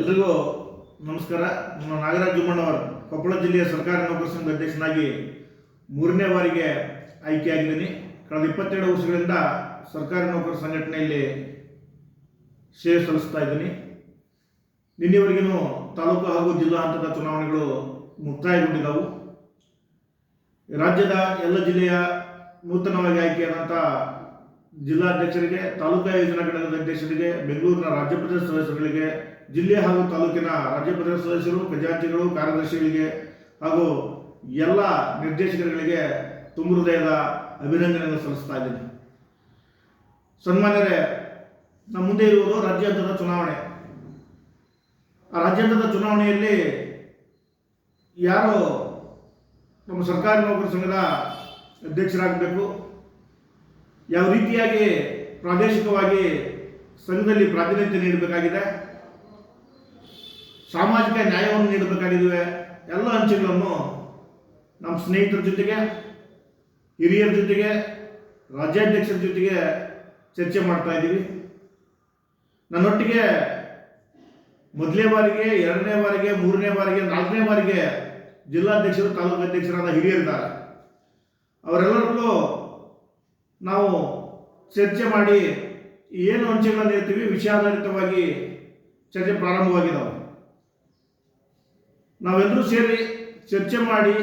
ಎಲ್ರಿಗೂ ನಮಸ್ಕಾರ. ನಾನು ನಾಗರಾಜ್ ಮಣ್ಣವರ ಕೊಪ್ಪಳ ಜಿಲ್ಲೆಯ ಸರ್ಕಾರಿ ನೌಕರ ಸಂಘದ ಅಧ್ಯಕ್ಷನಾಗಿ ಮೂರನೇ ಬಾರಿಗೆ ಆಯ್ಕೆಯಾಗಿದ್ದೀನಿ. ಕಳೆದ ಇಪ್ಪತ್ತೆರಡು ವರ್ಷಗಳಿಂದ ಸರ್ಕಾರಿ ನೌಕರ ಸಂಘಟನೆಯಲ್ಲಿ ಸೇವೆ ಸಲ್ಲಿಸ್ತಾ ಇದ್ದೀನಿ. ನಿನ್ನೆವರೆಗೂ ತಾಲೂಕು ಹಾಗೂ ಜಿಲ್ಲಾ ಹಂತದ ಚುನಾವಣೆಗಳು ಮುಕ್ತಾಯಗೊಂಡಿದ್ದವು ರಾಜ್ಯದ ಎಲ್ಲ ಜಿಲ್ಲೆಯ ನೂತನವಾಗಿ ಆಯ್ಕೆಯಾದಂಥ ಜಿಲ್ಲಾಧ್ಯಕ್ಷರಿಗೆ, ತಾಲೂಕಾ ಯೋಜನಾ ಘಟಕದ ಅಧ್ಯಕ್ಷರಿಗೆ, ಬೆಂಗಳೂರಿನ ರಾಜ್ಯ ಪ್ರದೇಶ ಸದಸ್ಯರುಗಳಿಗೆ ಜಿಲ್ಲೆ ಹಾಗೂ ತಾಲೂಕಿನ ರಾಜ್ಯ ಪರಿಷತ್ ಸದಸ್ಯರು, ಖಜಾಂಚಿಗಳು, ಕಾರ್ಯದರ್ಶಿಗಳಿಗೆ ಹಾಗೂ ಎಲ್ಲ ನಿರ್ದೇಶಕರುಗಳಿಗೆ ತುಂಬ ಹೃದಯದ ಅಭಿನಂದನೆಯನ್ನು ಸಲ್ಲಿಸ್ತಾ ಇದ್ದೀನಿ. ಸನ್ಮಾನ್ಯರೇ, ನಮ್ಮ ಮುಂದೆ ಇರುವುದು ರಾಜ್ಯ ಚುನಾವಣೆ. ಆ ರಾಜ್ಯ ಚುನಾವಣೆಯಲ್ಲಿ ಯಾರು ನಮ್ಮ ಸರ್ಕಾರಿ ನೌಕರ ಸಂಘದ ಅಧ್ಯಕ್ಷರಾಗಬೇಕು? ಯಾವ ರೀತಿಯಾಗಿ ಪ್ರಾದೇಶಿಕವಾಗಿ ಸಂಘದಲ್ಲಿ ಪ್ರಾತಿನಿಧ್ಯ ನೀಡಬೇಕಾಗಿದೆ? ಸಾಮಾಜಿಕ ನ್ಯಾಯವನ್ನು ನೀಡಬೇಕಾಗಿದ್ದೇವೆ. ಎಲ್ಲ ಅಂಚೆಗಳನ್ನು ನಮ್ಮ ಸ್ನೇಹಿತರ ಜೊತೆಗೆ, ಹಿರಿಯರ ಜೊತೆಗೆ, ರಾಜ್ಯಾಧ್ಯಕ್ಷರ ಜೊತೆಗೆ ಚರ್ಚೆ ಮಾಡ್ತಾ ಇದ್ದೀವಿ. ನನ್ನೊಟ್ಟಿಗೆ ಮೊದಲನೇ ಬಾರಿಗೆ, ಎರಡನೇ ಬಾರಿಗೆ, ಮೂರನೇ ಬಾರಿಗೆ, ನಾಲ್ಕನೇ ಬಾರಿಗೆ ಜಿಲ್ಲಾಧ್ಯಕ್ಷರು, ತಾಲೂಕು ಅಧ್ಯಕ್ಷರಾದ ಹಿರಿಯರಿದ್ದಾರೆ. ಅವರೆಲ್ಲರಿಗೂ ನಾವು ಚರ್ಚೆ ಮಾಡಿ ಏನು ಅಂಶಗಳನ್ನು ಇರ್ತೀವಿ ವಿಷಯಾಧಾರಿತವಾಗಿ ಚರ್ಚೆ ಪ್ರಾರಂಭವಾಗಿದ್ದಾವೆ. ನಾವೆಲ್ಲರೂ ಸೇರಿ ಚರ್ಚೆ ಮಾಡಿ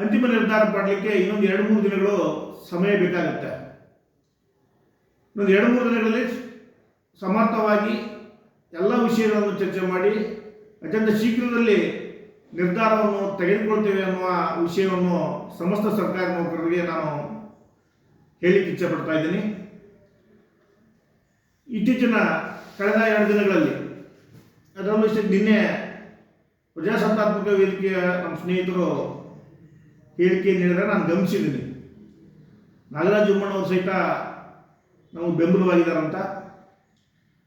ಅಂತಿಮ ನಿರ್ಧಾರ ಮಾಡಲಿಕ್ಕೆ ಇನ್ನೊಂದು ಎರಡು ಮೂರು ದಿನಗಳು ಸಮಯ ಬೇಕಾಗುತ್ತೆ. ಇನ್ನೊಂದು ಎರಡು ಮೂರು ದಿನಗಳಲ್ಲಿ ಸಮರ್ಥವಾಗಿ ಎಲ್ಲ ವಿಷಯಗಳನ್ನು ಚರ್ಚೆ ಮಾಡಿ ಅತ್ಯಂತ ಶೀಘ್ರದಲ್ಲಿ ನಿರ್ಧಾರವನ್ನು ತೆಗೆದುಕೊಳ್ತೇವೆ ಅನ್ನುವ ವಿಷಯವನ್ನು ಸಮಸ್ತ ಸರ್ಕಾರಿ ನೌಕರರಿಗೆ ನಾನು ಹೇಳಿಕ್ಕೆ ಇಚ್ಛೆ ಪಡ್ತಾ ಇದ್ದೀನಿ. ಇತ್ತೀಚಿನ ಕಳೆದ ಎರಡು ದಿನಗಳಲ್ಲಿ ಅದರಲ್ಲೂ ನಿನ್ನೆ ಪ್ರಜಾಸತ್ತಾತ್ಮಕ ವೇದಿಕೆಯ ನಮ್ಮ ಸ್ನೇಹಿತರು ಹೇಳಿಕೆ ಹೇಳಿದ್ರೆ ನಾನು ಗಮನಿಸಿದ್ದೀನಿ. ನಾಗರಾಜ ಉಮ್ಮಣ್ಣವರು ಸಹಿತ ನಮಗೆ ಬೆಂಬಲವಾಗಿದ್ದಾರಂತ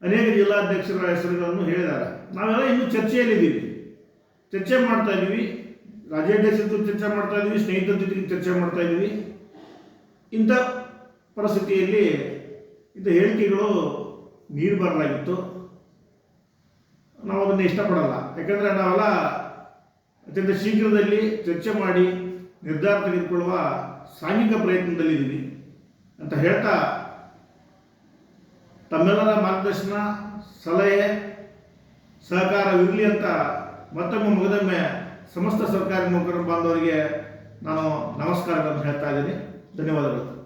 ಅನೇಕ ಜಿಲ್ಲಾಧ್ಯಕ್ಷರ ಹೆಸರುಗಳನ್ನು ಹೇಳಿದ್ದಾರೆ. ನಾವೆಲ್ಲ ಇನ್ನೂ ಚರ್ಚೆಯಲ್ಲಿದ್ದೀವಿ ಚರ್ಚೆ ಮಾಡ್ತಾ ಇದ್ದೀವಿ. ರಾಜ್ಯಾಧ್ಯಕ್ಷರ ಚರ್ಚೆ ಮಾಡ್ತಾ ಇದ್ದೀವಿ, ಸ್ನೇಹಿತರ ಜೊತೆಗೆ ಚರ್ಚೆ ಮಾಡ್ತಾ ಇದ್ದೀವಿ. ಇಂಥ ಪರಿಸ್ಥಿತಿಯಲ್ಲಿ ಇಂಥ ಹೇಳಿಕೆಗಳು ನೀಡಬಾರ್ದಾಗಿತ್ತು ನಾವು ಅದನ್ನು ಇಷ್ಟಪಡಲ್ಲ. ಯಾಕಂದರೆ ನಾವೆಲ್ಲ ಅತ್ಯಂತ ಶೀಘ್ರದಲ್ಲಿ ಚರ್ಚೆ ಮಾಡಿ ನಿರ್ಧಾರ ತೆಗೆದುಕೊಳ್ಳುವ ಸಾಂಘಿಕ ಪ್ರಯತ್ನದಲ್ಲಿದ್ದೀವಿ ಅಂತ ಹೇಳ್ತಾ ತಮ್ಮೆಲ್ಲರ ಮಾರ್ಗದರ್ಶನ, ಸಲಹೆ, ಸಹಕಾರವಿರಲಿ ಅಂತ ಮತ್ತೊಮ್ಮೆ ಮುಗಿದೊಮ್ಮೆ ಸಮಸ್ತ ಸರ್ಕಾರಿ ನೌಕರ ಬಾಂಧವರಿಗೆ ನಾನು ನಮಸ್ಕಾರಗಳನ್ನು ಹೇಳ್ತಾ ಇದ್ದೀನಿ. ಧನ್ಯವಾದಗಳು.